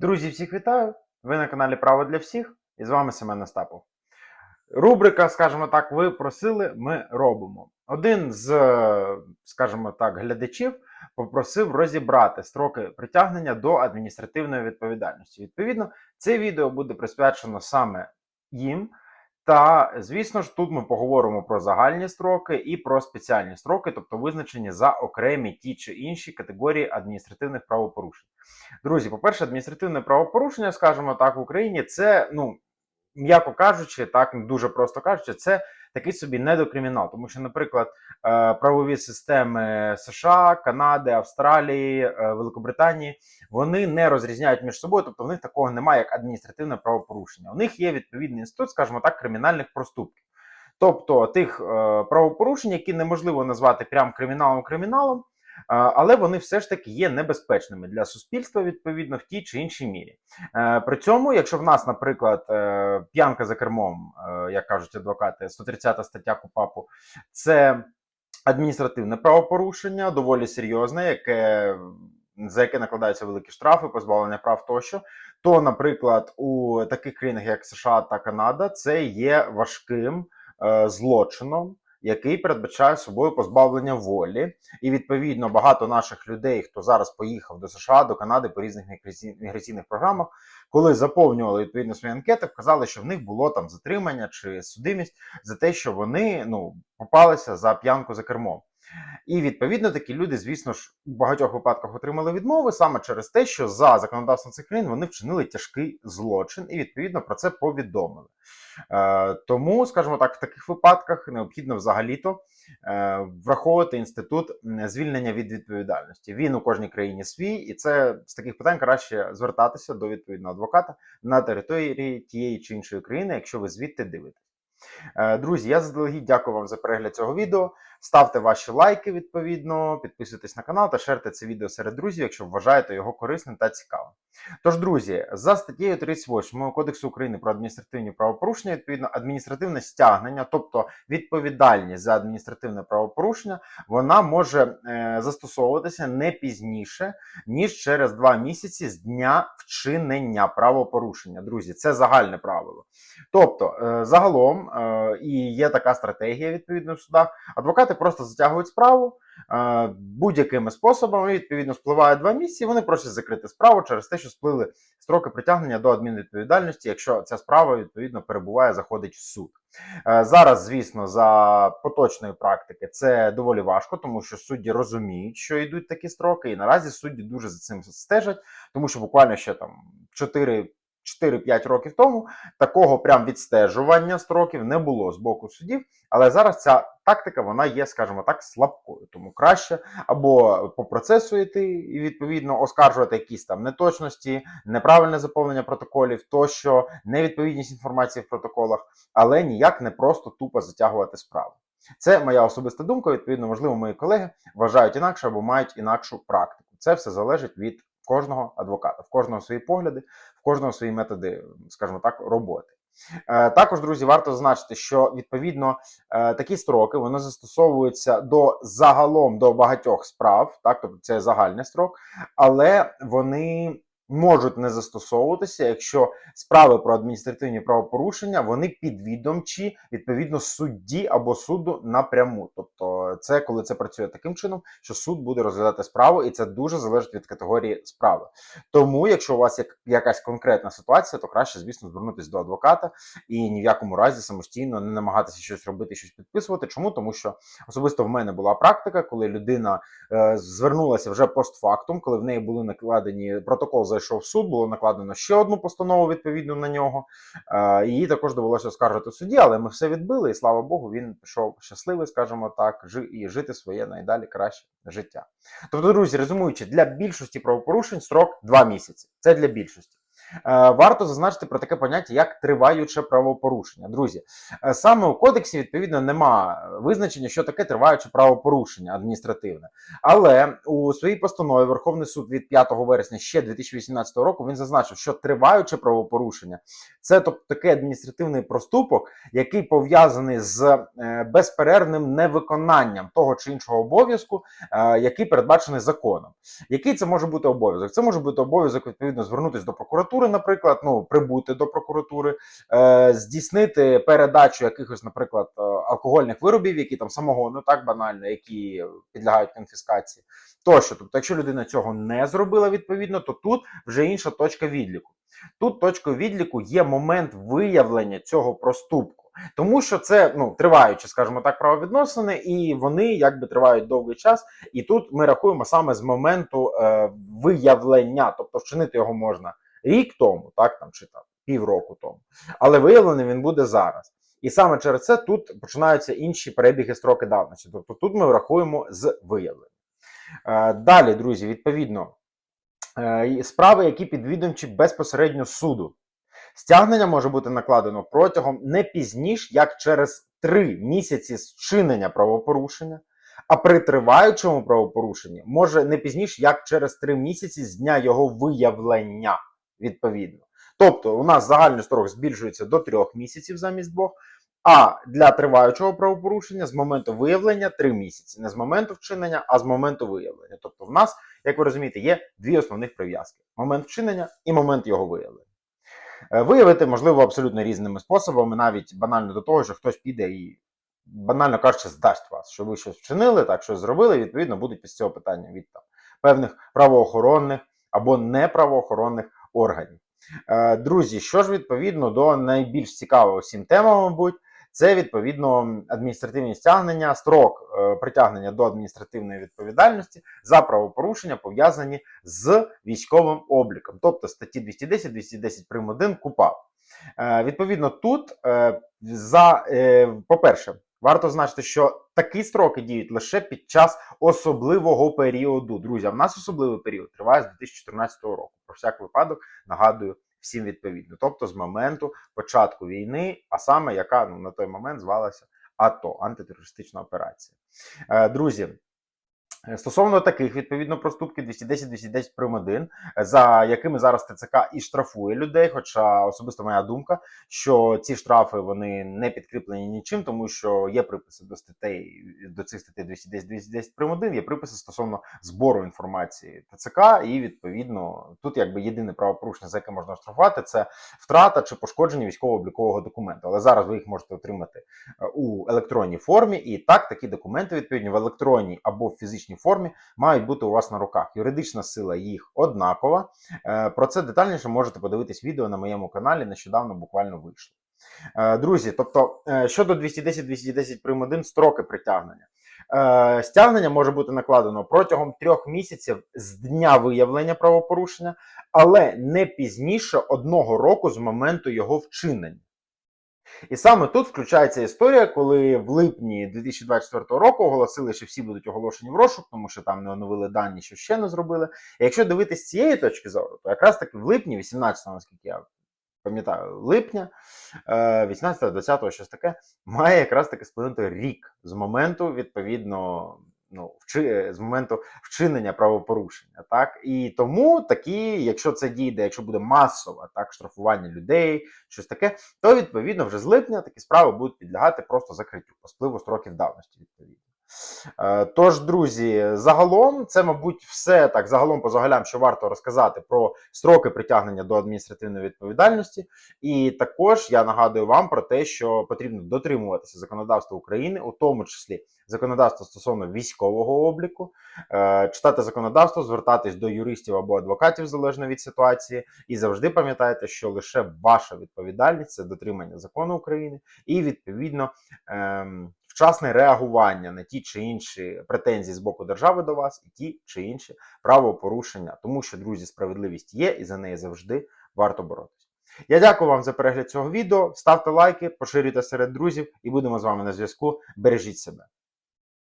Друзі, всіх вітаю! Ви на каналі Право для всіх і з вами Семен Остапов. Рубрика, скажімо так, ви просили, ми робимо. Один з, е, скажімо так, глядачів попросив розібрати строки притягнення до адміністративної відповідальності. Відповідно, це відео буде присвячено саме їм. Та, звісно ж, тут ми поговоримо про загальні строки і про спеціальні строки, тобто визначені за окремі ті чи інші категорії адміністративних правопорушень. Друзі, по-перше, адміністративне правопорушення, скажімо так, в Україні це, ну, м'яко кажучи, так дуже просто кажучи, це такий собі недокримінал. Тому що, наприклад, е, правові системи США, Канади, Австралії, е, Великобританії вони не розрізняють між собою, тобто в них такого немає, як адміністративне правопорушення. У них є відповідний інститут, скажімо так, кримінальних проступків. Тобто тих е, правопорушень, які неможливо назвати прям криміналом криміналом, але вони все ж таки є небезпечними для суспільства відповідно в тій чи іншій мірі. Е, При цьому, якщо в нас, наприклад, е, п'янка за кермом, е, як кажуть адвокати, 130 стаття КУПАПу, це адміністративне правопорушення, доволі серйозне, яке. За яке накладаються великі штрафи, позбавлення прав тощо, то, наприклад, у таких країнах, як США та Канада, це є важким злочином, який передбачає собою позбавлення волі, і відповідно багато наших людей, хто зараз поїхав до США, до Канади по різних міграцій- міграційних програмах, коли заповнювали відповідно свої анкети, вказали, що в них було там затримання чи судимість за те, що вони ну попалися за п'янку за кермом. І відповідно такі люди, звісно ж, у багатьох випадках отримали відмови саме через те, що за законодавством цих країн вони вчинили тяжкий злочин, і відповідно про це повідомили. Е, тому, скажімо так, в таких випадках необхідно взагалі-то е, враховувати інститут звільнення від відповідальності. Він у кожній країні свій, і це з таких питань краще звертатися до відповідного адвоката на території тієї чи іншої країни, якщо ви звідти дивитесь. Е, Друзі, я заздалегідь дякую вам за перегляд цього відео. Ставте ваші лайки відповідно, підписуйтесь на канал та шерте це відео серед друзів, якщо вважаєте його корисним та цікавим. Тож, друзі, за статтею 38 Кодексу України про адміністративні правопорушення, відповідно, адміністративне стягнення, тобто відповідальність за адміністративне правопорушення, вона може е, застосовуватися не пізніше, ніж через два місяці з дня вчинення правопорушення. Друзі, це загальне правило. Тобто, е, загалом, е, і є така стратегія відповідно в судах, адвокати просто затягують справу е, будь-якими способами. Відповідно, спливає два місяці. Вони просять закрити справу через те, що сплили строки притягнення до адмінвідповідальності, якщо ця справа відповідно перебуває, заходить в суд. Е, Зараз, звісно, за поточної практики це доволі важко, тому що судді розуміють, що йдуть такі строки, і наразі судді дуже за цим стежать, тому що буквально ще там 4 4-5 років тому такого прям відстежування строків не було з боку судів, але зараз ця тактика вона є, скажімо так, слабкою. Тому краще або по процесу йти і відповідно оскаржувати якісь там неточності, неправильне заповнення протоколів, тощо невідповідність інформації в протоколах, але ніяк не просто тупо затягувати справу. Це моя особиста думка. Відповідно, можливо, мої колеги вважають інакше або мають інакшу практику. Це все залежить від кожного адвоката, в кожного свої погляди, в кожного свої методи, скажімо так, роботи. Е, Також, друзі, варто зазначити, що відповідно е, такі строки вони застосовуються до загалом до багатьох справ, так, тобто це загальний строк, але вони можуть не застосовуватися, якщо справи про адміністративні правопорушення вони підвідомчі відповідно судді або суду напряму. Тобто, це коли це працює таким чином, що суд буде розглядати справу, і це дуже залежить від категорії справи. Тому, якщо у вас є якась конкретна ситуація, то краще, звісно, звернутися до адвоката і ні в якому разі самостійно не намагатися щось робити, щось підписувати. Чому? Тому що особисто в мене була практика, коли людина е, звернулася вже постфактум, коли в неї були накладені протокол, зайшов в суд, було накладено ще одну постанову відповідну на нього. Е, її також довелося скаржити в суді, але ми все відбили, і слава Богу, він пішов щасливий, скажімо так, і жити своє найдалі краще життя. Тобто, друзі, резюмуючи, для більшості правопорушень строк 2 місяці. Це для більшості. Е, Варто зазначити про таке поняття, як триваюче правопорушення. Друзі, е, саме у кодексі відповідно нема визначення, що таке триваюче правопорушення адміністративне. Але у своїй постанові Верховний суд від 5 вересня ще 2018 року він зазначив, що триваюче правопорушення це тобто такий адміністративний проступок, який пов'язаний з е, безперервним невиконанням того чи іншого обов'язку, який передбачений законом. Який це може бути обов'язок? Це може бути обов'язок відповідно звернутися до прокуратури, наприклад, ну прибути до прокуратури, е, здійснити передачу якихось, наприклад, е, алкогольних виробів, які там самогону, так банально, які підлягають конфіскації. Тощо, тобто, якщо людина цього не зробила відповідно, то тут вже інша точка відліку. Тут точкою відліку є момент виявлення цього проступку. Тому що це ну триваючі, скажімо так, правовідносини, і вони якби тривають довгий час. І тут ми рахуємо саме з моменту е, виявлення, тобто вчинити його можна рік тому, так там чи там півроку тому, але виявлений він буде зараз. І саме через це тут починаються інші перебіги строки давності. Тобто тут ми рахуємо з виявлення. Е, далі, друзі, відповідно, е, справи, які підвідомчі безпосередньо суду. Стягнення може бути накладено протягом не пізніш, як через три місяці з вчинення правопорушення, а при триваючому правопорушенні може не пізніш, як через три місяці з дня його виявлення, відповідно. Тобто, у нас загальний строк збільшується до трьох місяців замість двох, а для триваючого правопорушення з моменту виявлення 3 місяці. Не з моменту вчинення, а з моменту виявлення. Тобто, в нас, як ви розумієте, є дві основних прив'язки: момент вчинення і момент його виявлення. Е, Виявити можливо абсолютно різними способами, навіть банально до того, що хтось піде і банально кажучи, здасть вас, що ви щось вчинили, так щось зробили, відповідно будуть після цього питання від там, певних правоохоронних або неправоохоронних органів. Е, Друзі, що ж відповідно до найбільш цікавого всім темам, мабуть, це відповідно адміністративні стягнення, строк е, притягнення до адміністративної відповідальності за правопорушення пов'язані з військовим обліком, тобто статті 210, 210 прим. 1 КУПАП. Е, Відповідно, тут за е, по-перше, варто значити, що такі строки діють лише під час особливого періоду. Друзі, а в нас особливий період триває з 2014 року. Про всяк випадок нагадую всім відповідно. Тобто з моменту початку війни, а саме яка ну, на той момент звалася АТО антитерористична операція. Е, Друзі. Е, Стосовно таких відповідно проступків 210-210 прим. 1, за якими зараз ТЦК і штрафує людей. Хоча особисто моя думка, що ці штрафи вони не підкріплені нічим, тому що є приписи до статей до цих статей 210-210 прим. 1, є приписи стосовно збору інформації ТЦК, і відповідно тут якби єдине правопорушення, за яке можна штрафувати, це втрата чи пошкодження військово-облікового документу. Але зараз ви їх можете отримати е, у електронній формі, і так такі документи відповідні в електронній або фізичній формі мають бути у вас на руках. Юридична сила їх однакова. Е, Про це детальніше можете подивитись відео на моєму каналі. Нещодавно буквально вийшло. Е, Друзі, тобто е, щодо 210-210 прим. 1 строки притягнення. Стягнення може бути накладено протягом трьох місяців з дня виявлення правопорушення, але не пізніше одного року з моменту його вчинення. І саме тут включається історія, коли в липні 2024 року оголосили, що всі будуть оголошені в розшук, тому що там не оновили дані, що ще не зробили. І якщо дивитися з цієї точки зору, то якраз таки в липні, 18-го, наскільки я пам'ятаю, липня, 18-20, щось таке, має якраз таки сплинути рік з моменту, відповідно. Ну, вчи, з моменту вчинення правопорушення, так і тому такі, якщо це дійде, якщо буде масове так штрафування людей, щось таке, то відповідно вже з липня такі справи будуть підлягати просто закриттю по спливу строків давності. Відповідно. Е, Тож, друзі, загалом це, мабуть, все так загалом по загалям, що варто розказати про строки притягнення до адміністративної відповідальності. І також я нагадую вам про те, що потрібно дотримуватися законодавства України, у тому числі законодавства стосовно військового обліку, е, читати законодавство, звертатись до юристів або адвокатів залежно від ситуації, і завжди пам'ятайте, що лише ваша відповідальність це дотримання закону України і відповідно. ем, Вчасне реагування на ті чи інші претензії з боку держави до вас, і ті чи інші правопорушення, тому що друзі, справедливість є, і за неї завжди варто боротися. Я дякую вам за перегляд цього відео. Ставте лайки, поширюйте серед друзів, і будемо з вами на зв'язку. Бережіть себе.